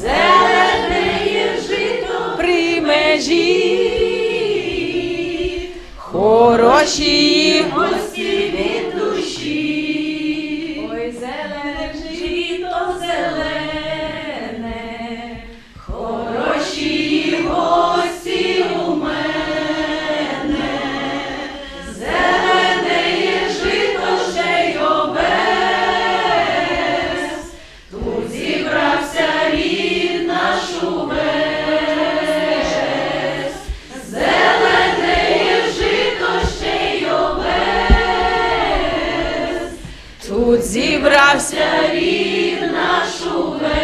зелене жито при межі, хороші гості від душі. тут зібрався рід наш увесь.